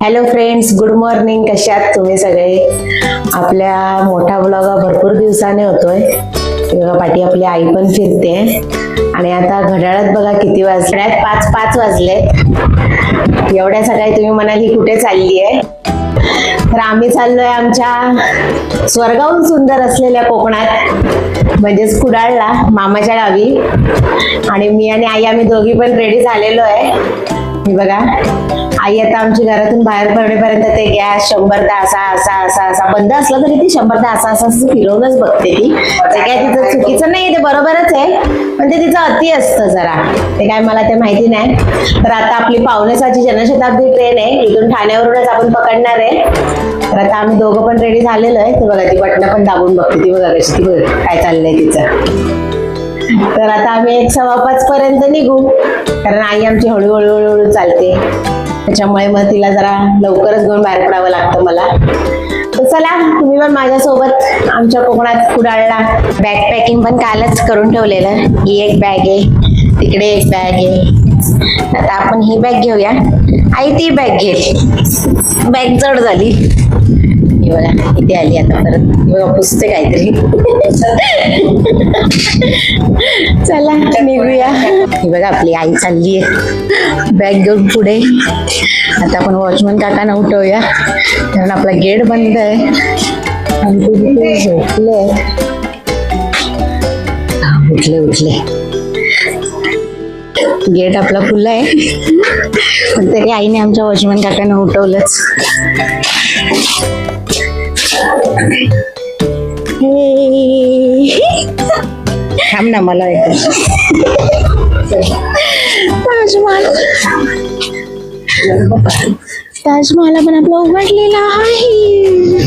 Hello friends good morning कशात तुम्ही सगळे? आपल्या मोठा ब्लॉग भरपूर दिवसाने होतोय. बघा पाठी आपली आई पण फिरते. आणि आता घड्याळात बघा किती वाजल्यात पाच पाच वाजले. एवढ्या सकाळी तुम्ही म्हणाल ही कुठे चालली आहे? तर आम्ही चाललोय आमच्या स्वर्गाहून सुंदर असलेल्या कोकणात म्हणजेच कुडाळला मामाच्या गावी. आणि मी आणि आई आम्ही दोघी पण रेडी झालेलो आहे. मी बघा. आई आता आमची घरातून बाहेर पडण्यापर्यंत ते गॅस शंभर दा असा असा असा असा बंद असला तरी ती शंभर दा असा असा असं फिरवूनच बघते ती. ते काय तिचं चुकीचं नाही ते बरोबरच आहे. पण ते तिचं अति असतं जरा. ते काय मला ते माहिती नाही. तर आता आपली पावणेसाची जनशताब्दी ट्रेन आहे. इथून ठाण्यावरूनच आपण पकडणार आहे. तर आता आम्ही दोघं पण रेडी झालेलो आहे. ते बघा ती बटणं पण दाबून बघते. ती बघा कशी ती बघ काय चाललंय तिचं. तर आता आम्ही एक सव्वा पाच पर्यंत निघू. कारण आई आमची हळूहळू हळूहळू चालते. त्याच्यामुळे मग तिला जरा लवकरच घेऊन बाहेर पडावं लागतं मला. तर चला तुम्ही पण माझ्यासोबत आमच्या कोकणात कुडाळला बॅग पॅकिंग पण कालच करून ठेवलेलं. ही एक बॅग आहे तिकडे एक बॅग आहे. आता आपण ही बॅग घेऊया. आई ती बॅग घे. बॅग जड झाली. बघा इथे आली आता परत. ही बघा पुसते काहीतरी. चला निघूया. ही बघा आपली आई चालली आहे बॅग घेऊन पुढे. आता आपण वॉचमन काकांना उठवूया. कारण आपला गेट बंद आहे. आणि तिथे झोपले उठले उठले. गेट आपला खुला आहे. पण तरी आईने आमच्या वॉचमन काकांना उठवलंच. हे. थांब ना मला एकदा ताजमहाल पण आपला उघडलेला आहे.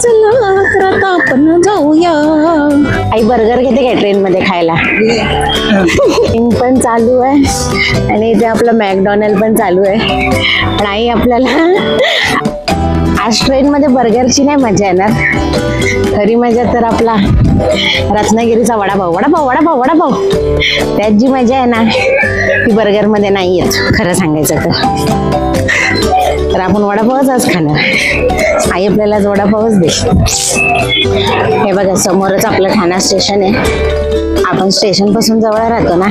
चला तर आता आपण जाऊया. आई बर्गर घेते काय ट्रेन मध्ये खायला? Shopping पण चालू आहे. आणि इथे आपलं मॅकडॉनल्ड पण चालू आहे. पण आई आपल्याला आज ट्रेन मध्ये बर्गरची नाही मजा येणार. खरी मजा तर आपला रत्नागिरीचा वडापाव. वडापाव वडापाव वडापाव. त्यात जी मजा आहे ना ती बर्गरमध्ये नाही येत. खरं सांगायचं तर. तर आपण वडापावच आज खाणार. आई आपल्याला आज वडापावच दे हे बघा समोरच आपलं ठाणा स्टेशन आहे. आपण स्टेशनपासून जवळ राहतो ना.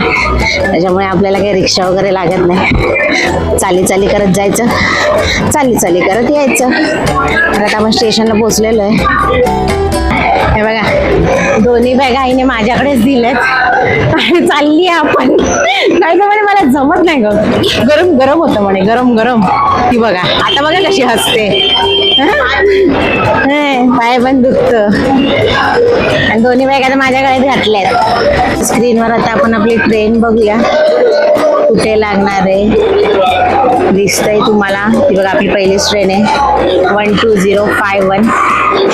त्याच्यामुळे आपल्याला काही रिक्षा वगैरे लागत नाही. चाली चाली करत जायचं. चाली चाली करत यायचं. आता आपण स्टेशनला पोचलेलो आहे. हे बघा दोन्ही बॅग आईने माझ्याकडेच दिल्यात. आणि चालली आपण. नाही तर म्हणे मला जमत नाही ग. गरम गरम होतं म्हणे गरम गरम. ती आता बघा कशी हसते. हे, पाय पण दुखत. आणि दोन्ही बॅग आता माझ्या गाडीत घातल्यात. स्क्रीनवर आता आपण आपली ट्रेन बघूया. कुठे लागणार आहे? दिसतंय तुम्हाला. ती बघा आपली पहिलीच ट्रेन आहे. One two zero five one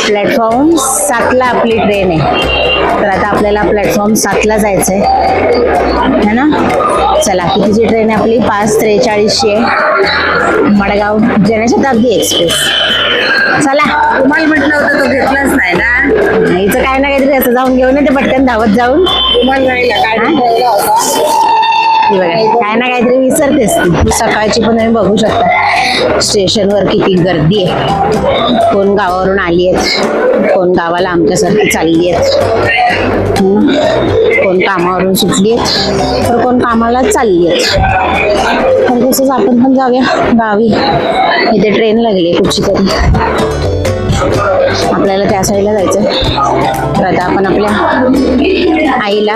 platform सातला आपली ट्रेन आहे. तर आता आपल्याला प्लॅटफॉर्म सातला जायचं आहे है ना? चला कितीची ट्रेन आहे आपली? पाच त्रेचाळीसची आहे. मडगाव जनशताब्दी एक्सप्रेस. चला. तुम्हाला म्हटलं होतं तो घेतलाच नाही ना? हिचं काय ना काहीतरी असं जाऊन घेऊन येते पटकन धावत जाऊन. तुम्हाला नाही ही बघा काय ना काहीतरी विसरतेस ती. सकाळची पण तुम्ही बघू शकता. स्टेशनवर किती गर्दी आहे. कोण गावावरून आली आहेत कोण गावाला आमच्यासारखी चालली आहेत. कोण कामावरून सुटली आहेत तर कोण कामाला चालली आहेत तर तसंच आपण पण जाऊया गावी. इथे ट्रेन लागली आहे कुठची तरी. आपल्याला त्या साईडला जायचं तर आता आपण आपल्या आईला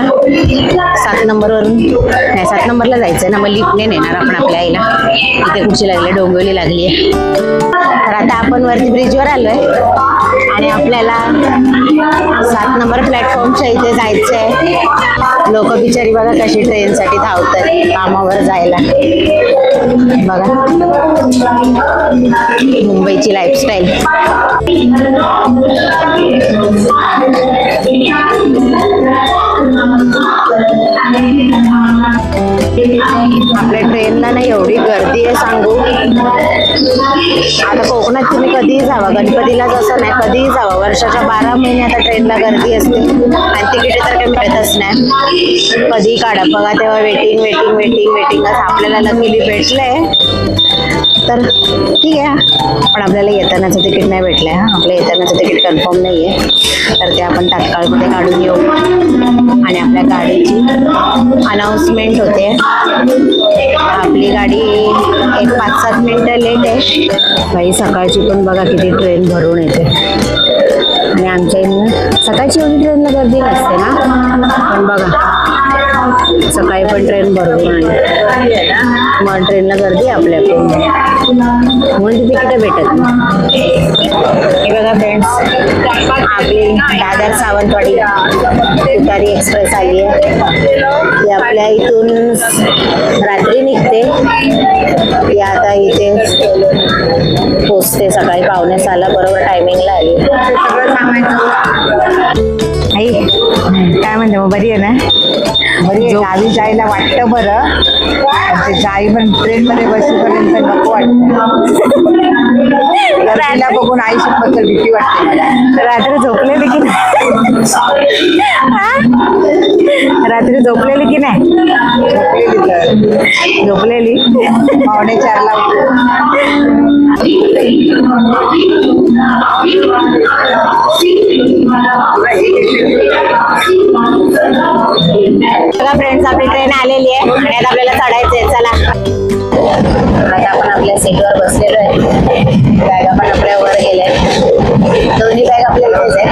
सात नंबरवरून नाही सात नंबरला जायचं ना मग लिफ्टने नेणार आपण आपल्या आईला. इथे कुठची लागली डोंबिवली लागली आहे. तर आता आपण वरती ब्रिजवर आलोय. आणि आपल्याला सात नंबर प्लॅटफॉर्मच्या इथे जायचं आहे लोक बिचारी बघा कशी ट्रेनसाठी धावतात कामावर जायला. बघा मुंबईची लाईफस्टाईल आपल्या ट्रेनला ना एवढी गर्दी आहे सांगू. आता कोकणात तुम्ही कधीही जावा गणपतीला जसं नाही कधीही जावा. वर्षाच्या बारा महिने आता ट्रेनला गर्दी असते. आणि तिकीटे तर काही मिळतच नाही. कधीही काढा. बघा तेव्हा वेटिंग वेटिंग वेटिंग वेटिंग असं आपल्याला लकीली भेटलंय. तर ठीक आहे. पण आपल्याला येतानाचं तिकीट नाही भेटलं आहे हा. आपल्या येतानाचं तिकीट कन्फर्म नाही आहे तर ते आपण तात्काळमध्ये काढून येऊ आणि आपल्या गाडीची अनाऊन्समेंट होते. आपली गाडी एक पाच सात मिनटं लेट आहे. बाई सकाळची पण बघा किती ट्रेन भरून येते. आणि आमच्या इथनं सकाळची एवढी ट्रेनला गर्दी नसते ना? पण बघा सकाळी पण ट्रेन भरपूर आली. मग ट्रेनला गर्दी आहे आपल्याकडून. होल तिथे भेटत? हे बघा फ्रेंड्स आपली दादर सावंतवाडी तुतारी एक्सप्रेस आली आहे. ती आपल्या इथून रात्री निघते. ती आता इथे पोचते सकाळी पावणे सहाला बरोबर टायमिंगला आली. सगळं सांगायचं आई काय म्हणते मग बरी आहे ना? बरी गावी जायला वाटतं बरं जाई पण ट्रेन मध्ये बसेपर्यंत नको वाटतं बघून आईशी बद्दल भीती वाटते रात्री झोपलेली की नाही? रात्री झोपलेली की नाही झोपलेली. झोपलेली पावणे चारला. बघा फ्रेंड्स आपली ट्रेन आलेली आहे आणि आता आपल्याला चढायचंय चला. आता आपण आपल्या सीटवर बसलेलो आहे. बॅगा पण आपल्या वर गेल्या. दोन्ही बॅग आपल्याला आहे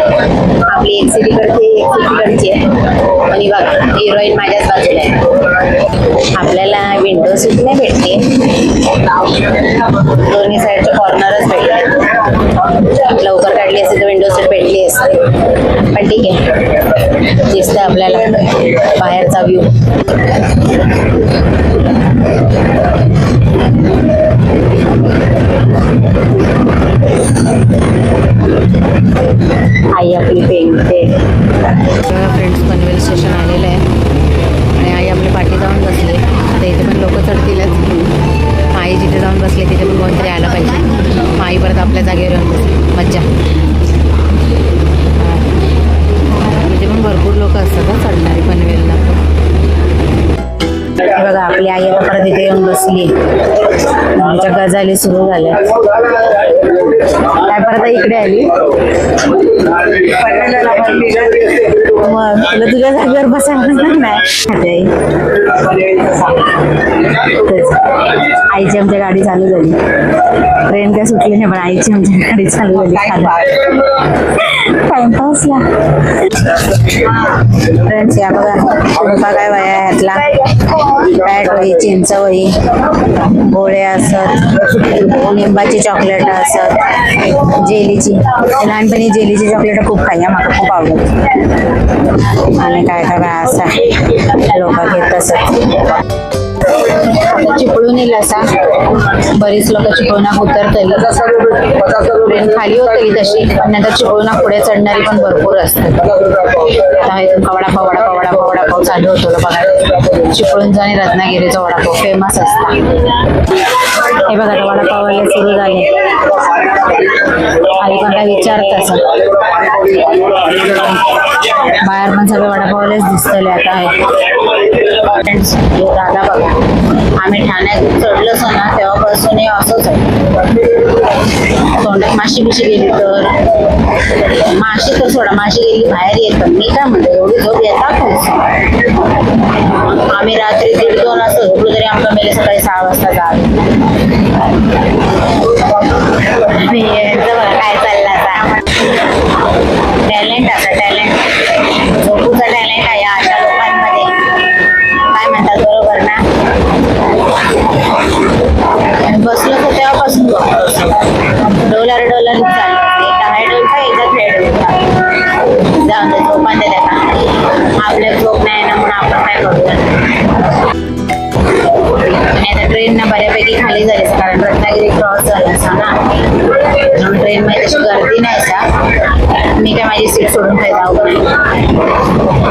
आपली एक सीट इकडची एक सीट इकडची आहे. आणि बघा हिरोईन माझ्याच बाजूला आहे. आपल्याला विंडो सीट नाही भेटते दोन्ही साईड आपल्याला बाहेरचा व्ह्यू आई आपली पेंगते. फ्रेंड्स पनवेल स्टेशन आलेलं आहे आणि आई आपली पाठी जाऊन बसली. आता इथे पण लोक चढतीलच. आई जिथे जाऊन बसले तिथे पण कोणतरी आलं पाहिजे. आई परत आपल्या जागेवर येऊन बसली. मज्जा. पण भरपूर लोक असतात ना चढणारी पनवेलला हे बघा आपली आई आता परत इथे येऊन बसली. आमच्या गजाली सुरू झाल्या. काय परत इकडे आली? मग तुला तुझ्या जागेवर बसायला नाही. आईची आमच्या गाडी चालू झाली. ट्रेन काय सुटली नाही पण आईची आमची गाडी चालू झाली टाइमपासला फ्रेंड्स बघा. काय वया ह्यातला. पॅट होई चिंच होई गोळे असत लिंबाची चॉकलेट असत जेलीची. लहानपणी जेलीची चॉकलेट खूप खाई हा, म्हाका खूप आवडत. आणि काय काय असं असा लोक घेत असत आता चिपळून येईल असा. बरीच लोक चिपळूणाक उतरतली. ट्रेन खाली होतली तशी. नंतर चिपळूणाक पुढे चढणारी पण भरपूर असतात. आता इथून वडापाव वडापाव वडापाव वडापाव चालू होतो बघा चिपळूणचा आणि रत्नागिरीचा वडापाव फेमस असतात हे बघा आता वडापावले सुरू झाले. आई पण काय विचारत असं? बाहेर पण सगळे वडापावलेच दिसतले आता आहेत. हे दादा बघा आम्ही ठाण्यात चढलोच ना तेव्हापासून हे असंच आहे. तोंडात माशी बिशी गेली तर? माशी तर सोडा माशी गेली बाहेर येतं मी काय म्हणतो एवढी झोप येतात आम्ही रात्री दीड दोन असं झोपलो तरी आमचा मेले सकाळी सहा वाजता जावे आता ट्रेन ना बऱ्यापैकी खाली झालीस कारण रत्नागिरी क्रॉस झाला असा ना. ट्रेन मध्ये तशी गर्दी नाही सा मी काय माझी सीट सोडून काही जाऊ नाही.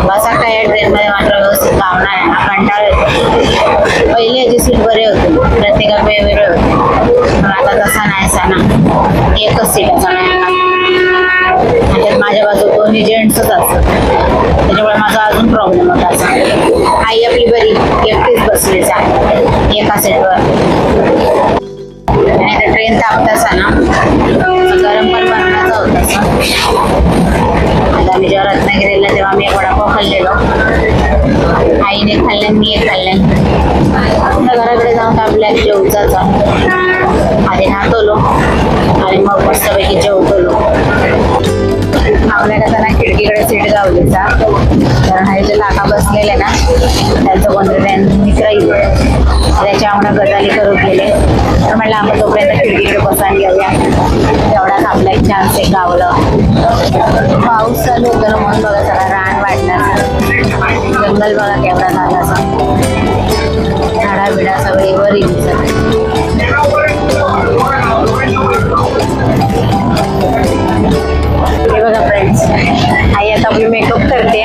बसा काय ट्रेन मध्ये मात्र व्यवस्थित काम नाही. हा कंटाळ येतो. पहिले याची सीट बरे होते. प्रत्येकाला वेगवेगळे होते. पण आता तसा नाही सा ना. एकच सीट असा नाही. त्यात माझ्या बाजू दोन्ही जेंट्सच असतात. त्याच्यामुळे माझा आई बरी एकटीच बसली सा एका सीटवर आणि आता ट्रेन तसा ना गरम पण बनवण्याचा होता तसा आता मी जेव्हा रत्नागिरीला तेव्हा मी एक वडापाव खाल्लेलो आईने खाल्ल्यान मी एक खाल्ल्यान आता घराकडे जाऊन तर आपल्या जेवचाचा आधी नातवलो आणि मग मस्तपैकी जेवतलो आपल्या कसं ना खिडकीकडे सीट गावलीचा कारण हा जे काका बसलेले ना त्यांचं कोणतं मित्र येतो त्याच्यामुळे गजाली करत गेले. तर म्हटलं आपण तोपर्यंत खिडकीकडे बसायला घेऊया तेवढाच आपला एक चान्स आहे गावलं. पाऊस चालू होतं ना म्हणून बघा सगळा रान वाढण्याचा जंगल बघा केवढा झाला असा. झाडा बिडा सगळे वर येईल हे बघा फ्रेंड्स आई आता आपली मेकअप करते.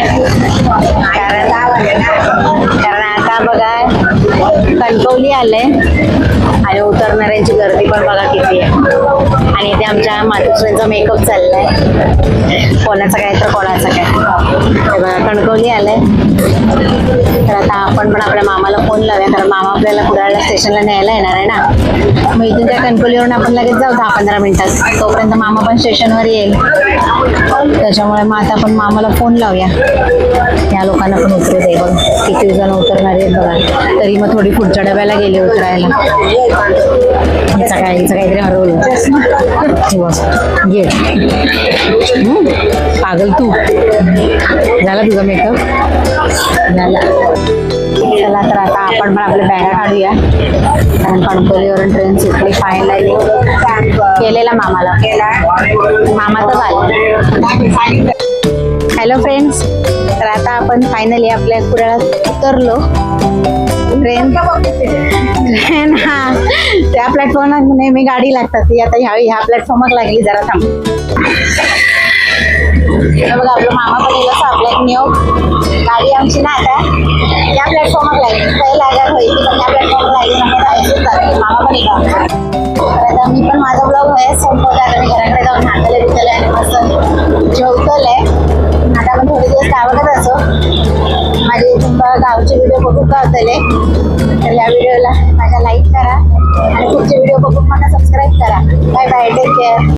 कारण आता बघा कणकवली आले आणि उतरणाऱ्यांची गर्दी पण बघा किती आहे. आणि इथे आमच्या मातोश्रींचा मेकअप चाललाय. कोणाचा काय तर कोणाचा काय. बघा कणकवली आलंय. तर आता आपण पण आपल्या मामाला फोन लावूया कारण मामा आपल्याला कुडाळला स्टेशनला न्यायला येणार आहे ना. मग इथून त्या कणकवलीवरून आपण लगेच जाऊ दहा पंधरा मिनिटात. तोपर्यंत मामा पण स्टेशनवर येईल. त्याच्यामुळे मग आता आपण मामाला फोन लावूया. या लोकांना पण उतरू दे बघ. किती जण उतरणार आहेत बघा. तरी मग थोडी पुढच्या डब्याला गेले उतरायला. हिचं काय हिचं काहीतरी हरवलं. हे घे पागल तू. झाला तुझा मेकअप झाला. चला तर आता आपण पण आपल्या बॅगा काढूया. कारण कणकोलीवरून ट्रेन सुटली फायनली केलेला मामाला. मामा तर झाला हॅलो फ्रेंड्स तर आता आपण फायनली आपल्या कुडाळात उतरलो. ट्रेन ट्रेन हा. त्या प्लॅटफॉर्म नेहमी गाडी लागतात. ती आता ह्या ह्या प्लॅटफॉर्मवर लागली जरा थांब. हे बघा आपलं मामा पण येईल असं एक न्यू गाडी आमची ना आता त्या प्लॅटफॉर्मवर लागली काही लागायला होईल पण त्या प्लॅटफॉर्मवर लागली नंतर मामा पण येईल तर आता मी पण माझा ब्लॉग आहे संपवत आता मी घराकडे जाऊन हाताला बिताले आणि मस्त आहे आता आपण थोडे दिवस गावाकडे असो माझे तुमचा गावचे व्हिडिओ बघून का होतले तर या व्हिडिओला माझ्या लाईक करा आणि पुढचे व्हिडिओ बघून मला सबस्क्राईब करा. Bye bye take care